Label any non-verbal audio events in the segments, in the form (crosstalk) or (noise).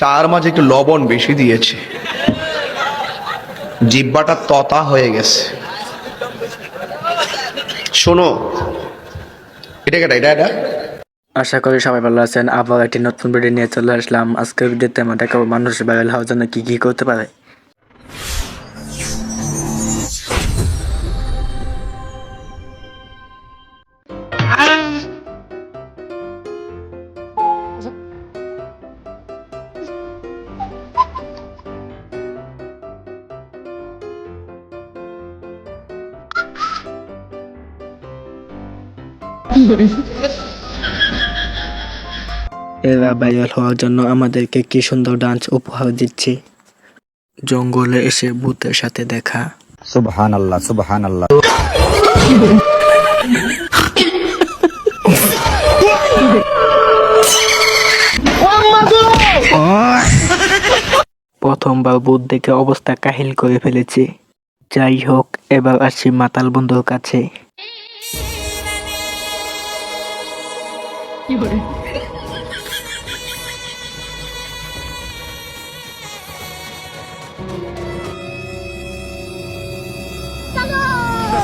চার মাঝে একটু লবণ বেশি দিয়েছে। জিব্বাটা ততা হয়ে গেছে। শোনো, এটা কেটা, এটা এটা? আশা করি সবাই ভালো আছেন। আবার একটি নতুন ভিডিও নিয়ে চলে আসলাম। আজকের ভিডিওতে আমরা দেখাবো মানুষ ভাইরাল হওয়ার জন্য কি কি করতে পারে। (laughs) এরা ভাইরাল হওয়ার জন্য আমাদেরকে কি সুন্দর ডান্স উপহার দিচ্ছে। জঙ্গলে এসে ভূতের সাথে দেখা। সুবহান আল্লাহ সুবহান আল্লাহ প্রথমবার ভূত দেখে অবস্থা কাহিল করে ফেলেছে। যাই হোক এবার আসছি মাতাল বন্ধুর কাছে।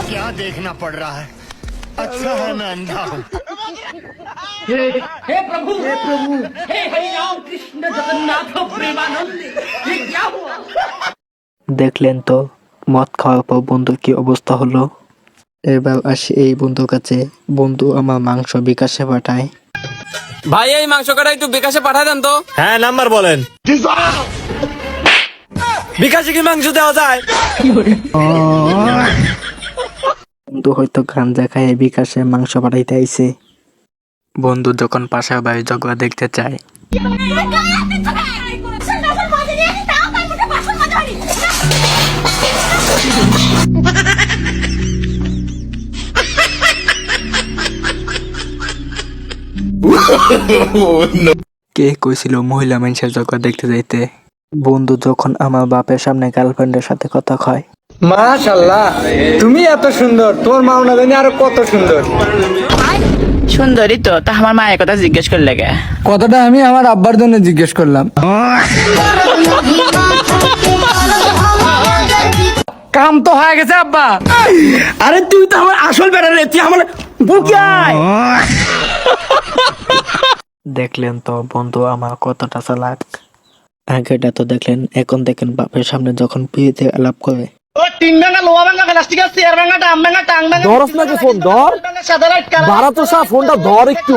क्या देखना पड़ रहा है अच्छा है मैं अंधा हूँ দেখলেন তো মদ খাওয়ার পর বন্ধুর কি অবস্থা হলো এবার আসি এই বন্ধুর কাছে বন্ধু আমার মাংস বিকাশে পাঠায় ভাই এই মাংস কাটা একটু বিকাশে পাঠায় দেন তো। হ্যাঁ নাম্বার বলেন। বিকাশে কি মাংস দেওয়া যায়? বন্ধু হয়তো গাঞ্জা খায় বিকাশে মাংস পাঠাইতে আইছে। বন্ধু যখন বাড়ি ঝগড়া দেখতে চায়। কে কইছিল মহিলা মানুষের ঝগড়া দেখতে যাইতে? বন্ধু যখন আমার বাপের সামনে গার্লফ্রেন্ডের সাথে কথা কয় মাশাল্লাহ তুমি এত সুন্দর তোর মা না জানি আরও কত সুন্দর। সুন্দরী তো তা আমার মায়ের কথা জিজ্ঞেস করলে গে কথাটা আমি আমার আব্বার জন্য জিজ্ঞেস করলাম। কাম তো হয়ে গেছে আব্বা। আরে তুই তো আমার আসল বেড়া রে তুই আমার বুকিয়ায় দেখলেন তো বন্ধু আমার কতটা চালাক। আগেটা তো দেখলেন এখন দেখেন বাপের সামনে যখন পিড়িতে আলাপ করে। ধরস নাকি ফোন ধর। তো ফোনটা ধর একটু।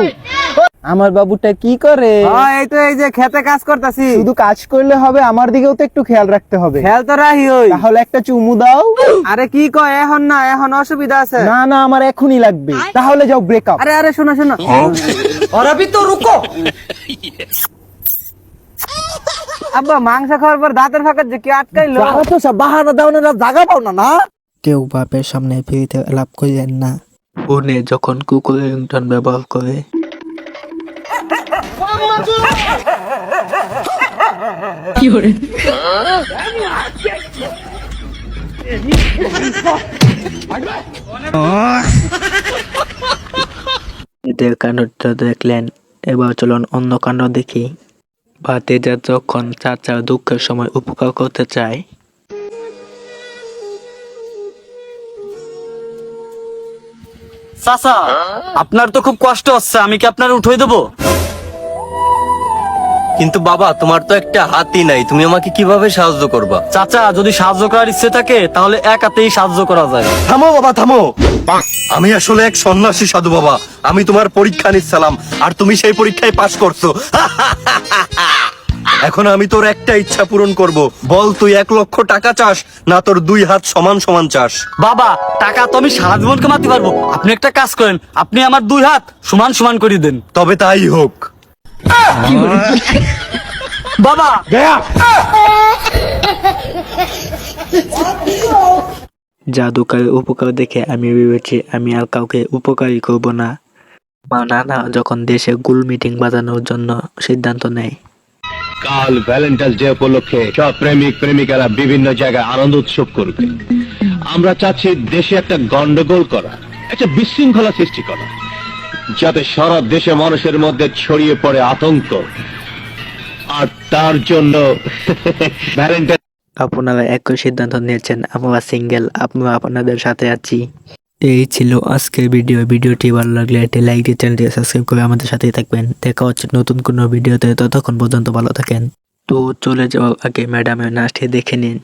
আমার বাবুটা কি করে? হ্যাঁ, এই তো এই যে খেতে কাজ করতেছি। শুধু কাজ করলে হবে আমার দিকেও তো একটু খেয়াল রাখতে হবে। খেয়াল তো রাহি ওই। তাহলে একটা চুমু দাও। আরে কি কয় এখন না এখন অসুবিধা আছে। না না আমার এখনই লাগবে। তাহলে যাও ব্রেকআপ আরে আরে শোনা শোনা। হ্যাঁ। আর তো রুকো। আব্বা মাংস খাওয়ার পর দাঁতের ফাঁকা যে কি আটকাইলো। তো সব বাহানা দাও না জায়গা পাও না না। কেউ বাপের সামনে ফিরিতে লাভ করিলেন না। ওনে যখন কুকুরের ব্যবহার করে এদের কাণ্ডটা দেখলেন এবার চলুন অন্য কাণ্ড দেখি। ভাতিজা যখন চাচার দুঃখের সময় উপকার করতে চায় চাচা আপনার তো খুব কষ্ট হচ্ছে আমি কি আপনার উঠে দেবো? কিন্তু বাবা তোমার তো একটা হাতই নাই। তুমি আমাকে কীভাবে সাহায্য করবা? চাচা যদি সাহায্য করার ইচ্ছে থাকে তাহলে এক হাতেই সাহায্য করা যায়। থামো বাবা থামো। আমি আসলে এক সন্ন্যাসী সাধু বাবা। আমি তোমার পরীক্ষা নিচ্ছিলাম আর তুমি সেই পরীক্ষায় পাশ করছ। (laughs) এখন আমি তোর একটা ইচ্ছা পূরণ করব। বল তুই এক লক্ষ টাকা চাস না তোর দুই হাত সমান সমান চাস? বাবা টাকা তো আমি সারা জীবন কামাতে পারব। আপনি একটা কাজ করেন আপনি আমার দুই হাত সমান সমান করে দেন। তবে তাই হোক। বাবা। জাদুকারের উপকার দেখে আমি ভেবেছি আমি আর কাউকে উপকারই করব না। আমার নানা যখন দেশে গুল মিটিং বাজানোর জন্য সিদ্ধান্ত নেয়। কাল ভ্যালেন্টাইন্স ডে উপলক্ষে সব প্রেমিক প্রেমিকারা বিভিন্ন জায়গায় আনন্দ উৎসব করবে। আমরা চাচ্ছি দেশে একটা গন্ডগোল করা একটা বিশৃঙ্খলা সৃষ্টি করা। যাতে সারা দেশে মানুষের মধ্যে ছড়িয়ে পড়ে আতঙ্ক। আর তার জন্য (laughs) আপনারা একই সিদ্ধান্ত নিয়েছেন, আমরা সিঙ্গেল আমরা আপনাদের সাথে আছি। এই ছিল আজকের ভিডিও ভিডিওটি ভালো লাগলে একটি লাইক দিয়ে চ্যানেলটি সাবস্ক্রাইব করে আমাদের সাথেই থাকবেন। দেখা হচ্ছে নতুন কোনো ভিডিওতে ততক্ষণ পর্যন্ত ভালো থাকেন। তো চলে যাওয়ার আগে ম্যাডামের নাচটি দেখে নিন।